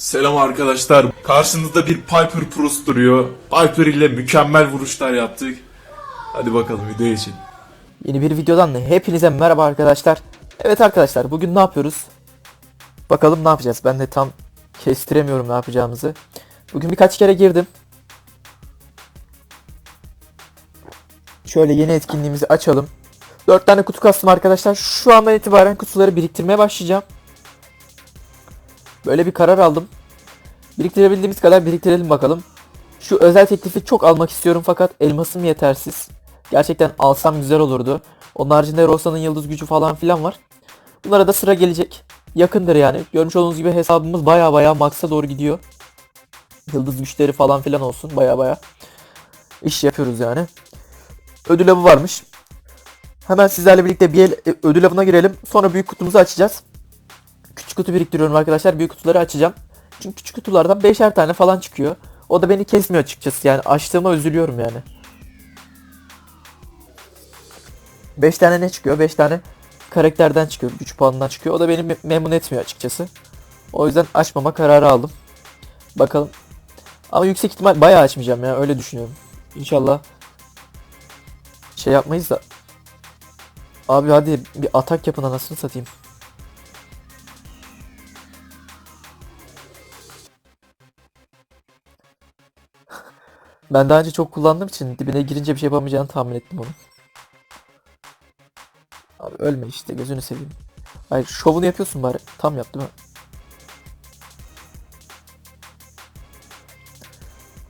Selam arkadaşlar. Karşınızda bir Piper Prost duruyor. Piper ile mükemmel vuruşlar yaptık. Hadi bakalım video için. Yeni bir videodan da hepinize merhaba arkadaşlar. Evet arkadaşlar bugün ne yapıyoruz? Bakalım ne yapacağız? Ben de tam kestiremiyorum ne yapacağımızı. Bugün birkaç kere girdim. Şöyle yeni etkinliğimizi açalım. 4 tane kutu kastım arkadaşlar. Şu andan itibaren kutuları biriktirmeye başlayacağım. Böyle bir karar aldım. Biriktirebildiğimiz kadar biriktirelim bakalım. Şu özel teklifi çok almak istiyorum fakat elmasım yetersiz. Gerçekten alsam güzel olurdu. Onun haricinde Rosa'nın yıldız gücü falan filan var. Bunlara da sıra gelecek. Yakındır yani. Görmüş olduğunuz gibi hesabımız baya baya max'a doğru gidiyor. Yıldız güçleri falan filan olsun baya baya. iş yapıyoruz yani. Ödül avı varmış. Hemen sizlerle birlikte bir el, e, ödül avına girelim. Sonra büyük kutumuzu açacağız. Küçük kutu biriktiriyorum arkadaşlar. Büyük kutuları açacağım. Çünkü küçük kutulardan 5'er tane falan çıkıyor. O da beni kesmiyor açıkçası. Yani açtığıma üzülüyorum yani. 5 tane ne çıkıyor? 5 tane karakterden çıkıyor. Güç puanından çıkıyor. O da beni me- memnun etmiyor açıkçası. O yüzden açmama kararı aldım. Bakalım. Ama yüksek ihtimal bayağı açmayacağım ya. Öyle düşünüyorum. İnşallah şey yapmayız da. Abi hadi bir atak yapın anasını satayım. Ben daha önce çok kullandığım için dibine girince bir şey yapamayacağını tahmin ettim onu. Abi ölme işte gözünü seveyim. Hayır şovunu yapıyorsun bari. Tam yap değil mi?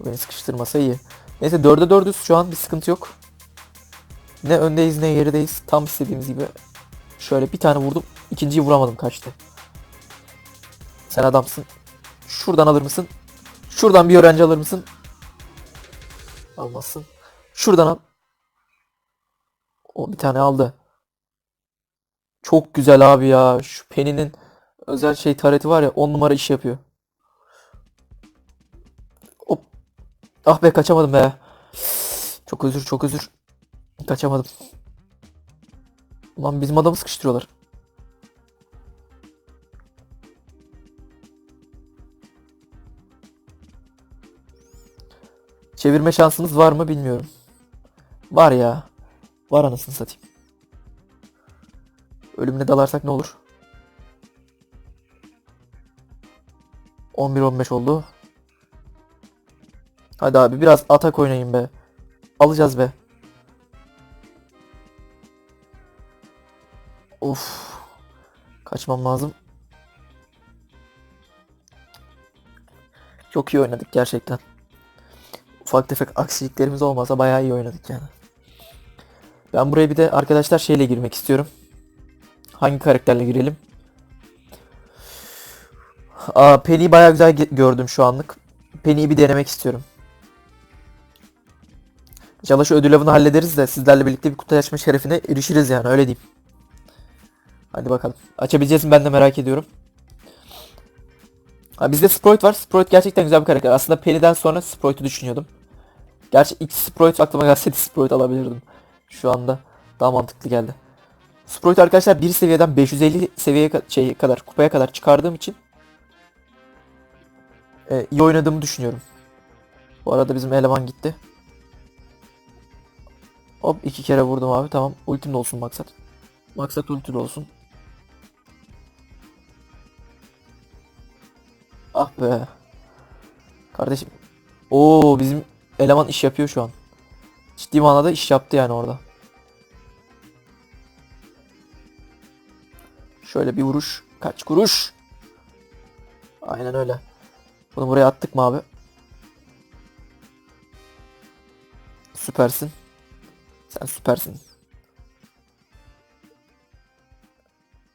Beni sıkıştırmasa iyi. Neyse 4'e 4'üz şu an bir sıkıntı yok. Ne öndeyiz ne gerideyiz. Tam istediğimiz gibi. Şöyle bir tane vurdum. İkinciyi vuramadım kaçtı. Sen adamsın. Şuradan alır mısın? Şuradan bir öğrenci alır mısın? Almazsın. Şuradan al. O bir tane aldı. Çok güzel abi ya. Şu Penny'nin özel şey tareti var ya 10 numara iş yapıyor. Hop. Ah be kaçamadım be. Çok özür çok özür. Kaçamadım. Ulan bizim adamı sıkıştırıyorlar. Çevirme şansımız var mı bilmiyorum. Var ya. Var anasını satayım. Ölümüne dalarsak ne olur? 11-15 oldu. Hadi abi biraz atak oynayın be. Alacağız be. Of. Kaçmam lazım. Çok iyi oynadık gerçekten. Ufak tefek aksiliklerimiz olmasa bayağı iyi oynadık yani. Ben buraya bir de arkadaşlar şeyle girmek istiyorum. Hangi karakterle girelim? Aa, Penny'i bayağı güzel gördüm şu anlık. Penny'i bir denemek istiyorum. İnşallah şu ödül avını hallederiz de sizlerle birlikte bir kutu açma şerefine erişiriz yani öyle diyeyim. Hadi bakalım. Açabileceğiz mi ben de merak ediyorum. Ha, bizde Sprout var. Sprout gerçekten güzel bir karakter. Aslında Penny'den sonra Sprout'u düşünüyordum. Gerçi ilk Sprout aklıma gelseydi Sprout alabilirdim. Şu anda daha mantıklı geldi. Sprout arkadaşlar bir seviyeden 550 seviyeye şey kadar kupaya kadar çıkardığım için e, iyi oynadığımı düşünüyorum. Bu arada bizim eleman gitti. Hop iki kere vurdum abi tamam. Ultim de olsun maksat. Maksat ulti de olsun. Ah be. Kardeşim. Oo bizim eleman iş yapıyor şu an. Ciddi manada iş yaptı yani orada. Şöyle bir vuruş. Kaç kuruş? Aynen öyle. Bunu buraya attık mı abi? Süpersin. Sen süpersin.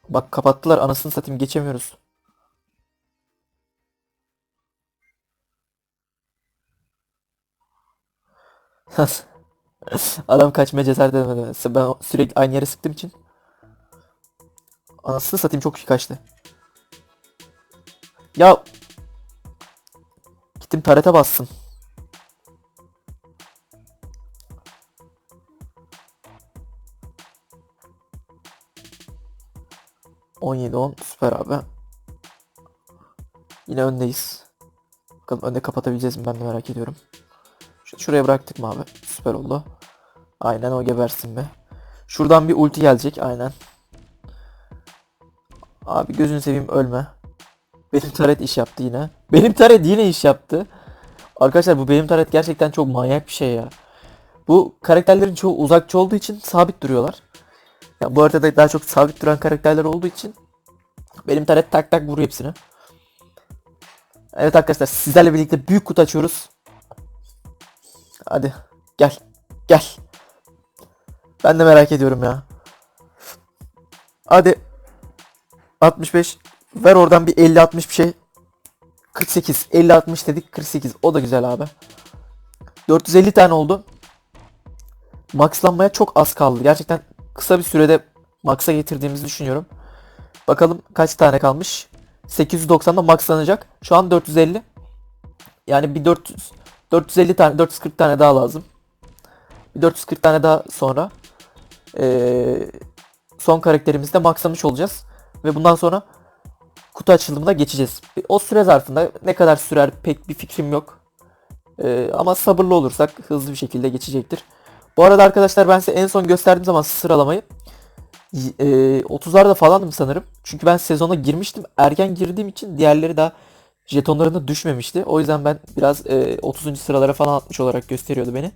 Bak kapattılar anasını satayım geçemiyoruz. Adam kaçmaya cesaret edemedi. Ben sürekli aynı yere sıktığım için. Anasını satayım çok iyi kaçtı. Ya gittim tarete bassın. On yedi on süper abi. Yine öndeyiz. Bakalım önde kapatabileceğiz mi ben de merak ediyorum. Şu- Şuraya bıraktık mı abi? Süper oldu. Aynen o gebersin be. Şuradan bir ulti gelecek aynen. Abi gözünü seveyim ölme. Benim taret iş yaptı yine. Benim taret yine iş yaptı. Arkadaşlar bu benim taret gerçekten çok manyak bir şey ya. Bu karakterlerin çoğu uzakçı olduğu için sabit duruyorlar. Ya bu haritada daha çok sabit duran karakterler olduğu için benim taret tak tak vuruyor hepsini. Evet arkadaşlar sizlerle birlikte büyük kutu açıyoruz. Hadi gel gel. Ben de merak ediyorum ya. Hadi 65 ver oradan bir 50-60 bir şey. 48 50-60 dedik 48 o da güzel abi. 450 tane oldu. Maxlanmaya çok az kaldı. Gerçekten kısa bir sürede max'a getirdiğimizi düşünüyorum. Bakalım kaç tane kalmış. 890'da maxlanacak. Şu an 450. Yani bir 400 450 tane 440 tane daha lazım. Bir 440 tane daha sonra eee, son karakterimizde maxlamış olacağız. Ve bundan sonra kutu açılımına geçeceğiz. O süre zarfında ne kadar sürer pek bir fikrim yok. Eee, ama sabırlı olursak hızlı bir şekilde geçecektir. Bu arada arkadaşlar ben size en son gösterdiğim zaman sıralamayı eee, 30'larda falandım sanırım. Çünkü ben sezona girmiştim. Erken girdiğim için diğerleri daha jetonlarında düşmemişti. O yüzden ben biraz eee, 30. sıralara falan atmış olarak gösteriyordu beni.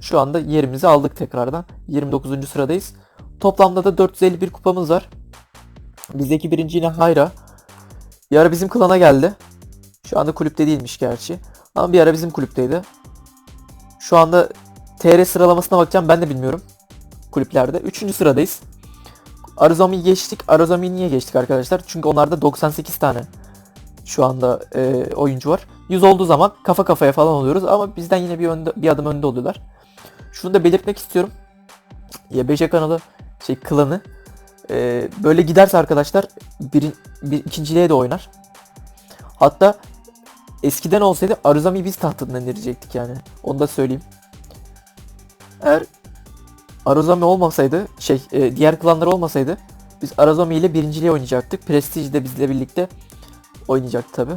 Şu anda yerimizi aldık tekrardan. 29. sıradayız. Toplamda da 451 kupamız var. Bizdeki birinci yine Hayra. Bir ara bizim klana geldi. Şu anda kulüpte değilmiş gerçi. Ama bir ara bizim kulüpteydi. Şu anda TR sıralamasına bakacağım ben de bilmiyorum. Kulüplerde. Üçüncü sıradayız. Aruzami'yi geçtik. Aruzami'yi niye geçtik arkadaşlar? Çünkü onlarda 98 tane şu anda e, oyuncu var. 100 olduğu zaman kafa kafaya falan oluyoruz ama bizden yine bir önde, bir adım önde oluyorlar. Şunu da belirtmek istiyorum. YBC kanalı şey klanı e, böyle giderse arkadaşlar bir, bir ikinciliğe de oynar. Hatta eskiden olsaydı Aruzami'yi biz tahtından indirecektik yani. Onu da söyleyeyim. Eğer Aruzami olmasaydı şey e, diğer klanlar olmasaydı biz Aruzami ile birinciliğe oynayacaktık. Prestige de bizle birlikte oynayacak tabi.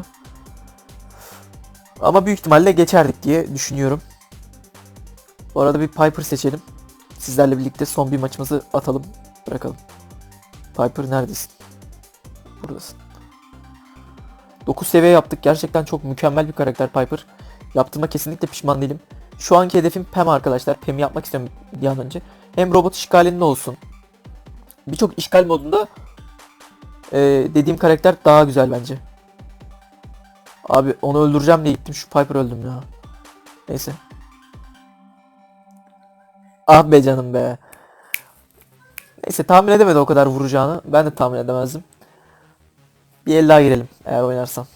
Ama büyük ihtimalle geçerdik diye düşünüyorum. Bu arada bir Piper seçelim. Sizlerle birlikte son bir maçımızı atalım. Bırakalım. Piper neredesin? Buradasın. 9 seviye yaptık. Gerçekten çok mükemmel bir karakter Piper. Yaptığıma kesinlikle pişman değilim. Şu anki hedefim Pem arkadaşlar. Pem'i yapmak istiyorum bir an önce. Hem robot işgalinde olsun. Birçok işgal modunda e, dediğim karakter daha güzel bence. Abi onu öldüreceğim diye gittim şu Piper öldüm ya. Neyse. Ah be canım be. Neyse tahmin edemedi o kadar vuracağını. Ben de tahmin edemezdim. Bir el daha girelim eğer oynarsam.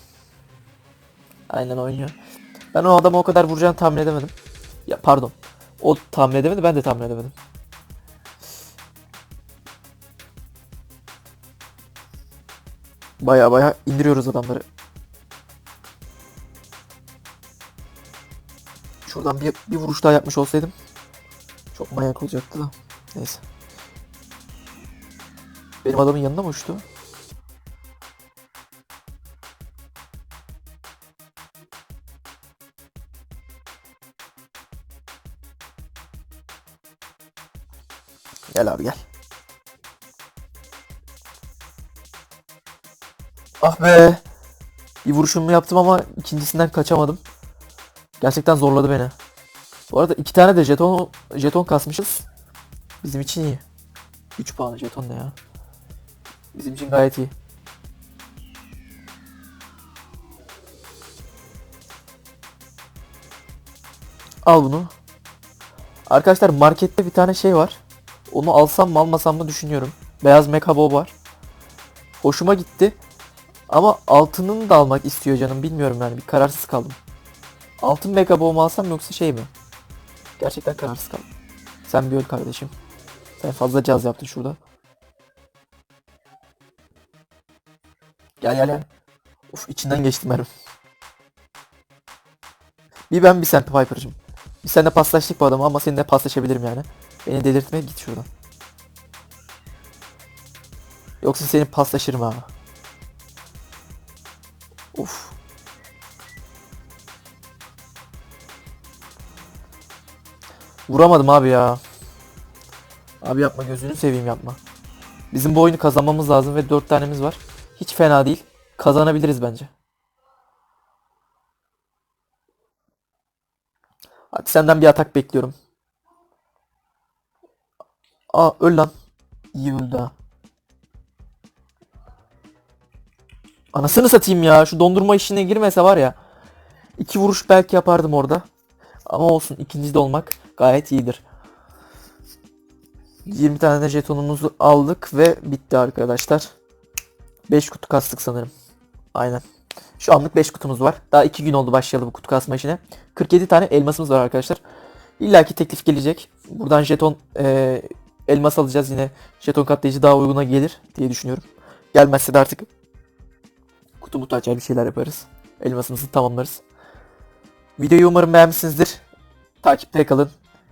Aynen oynuyor. Ben o adamı o kadar vuracağını tahmin edemedim. Ya pardon. O tahmin edemedi ben de tahmin edemedim. Baya baya indiriyoruz adamları. Şuradan bir, bir vuruş daha yapmış olsaydım çok manyak olacaktı da. Neyse. Benim adamın yanına mı uçtu? Gel abi gel. Ah be. Bir vuruşumu yaptım ama ikincisinden kaçamadım. Gerçekten zorladı beni. Bu arada iki tane de jeton jeton kasmışız. Bizim için iyi. 3 puan jeton ne ya? Bizim için gayet iyi. Al bunu. Arkadaşlar markette bir tane şey var. Onu alsam mı almasam mı düşünüyorum. Beyaz mekabo var. Hoşuma gitti. Ama altınını da almak istiyor canım. Bilmiyorum yani bir kararsız kaldım. Altın mekabo mu alsam yoksa şey mi? Gerçekten kararsız kaldım. Sen bir öl kardeşim. Sen fazla caz yaptın şurada. Gel gel gel. Uf içinden geçtim herif. Bir ben bir sen Piper'cım. Biz seninle paslaştık bu adamı ama seninle paslaşabilirim yani. Beni delirtme git şuradan. Yoksa seni paslaşırım ha. Of. Vuramadım abi ya. Abi yapma gözünü seveyim yapma. Bizim bu oyunu kazanmamız lazım ve 4 tanemiz var. Hiç fena değil. Kazanabiliriz bence. Hadi senden bir atak bekliyorum. Aa öl lan. İyi öldü ha. Anasını satayım ya. Şu dondurma işine girmese var ya. iki vuruş belki yapardım orada. Ama olsun ikinci de olmak gayet iyidir. 20 tane jetonumuzu aldık ve bitti arkadaşlar. 5 kutu kastık sanırım. Aynen. Şu anlık 5 kutumuz var. Daha 2 gün oldu başlayalı bu kutu kasma işine. 47 tane elmasımız var arkadaşlar. İlla ki teklif gelecek. Buradan jeton eee, elmas alacağız yine. Jeton katlayıcı daha uyguna gelir diye düşünüyorum. Gelmezse de artık kutu mutu açar bir şeyler yaparız. Elmasımızı tamamlarız. Videoyu umarım beğenmişsinizdir. Takipte kalın.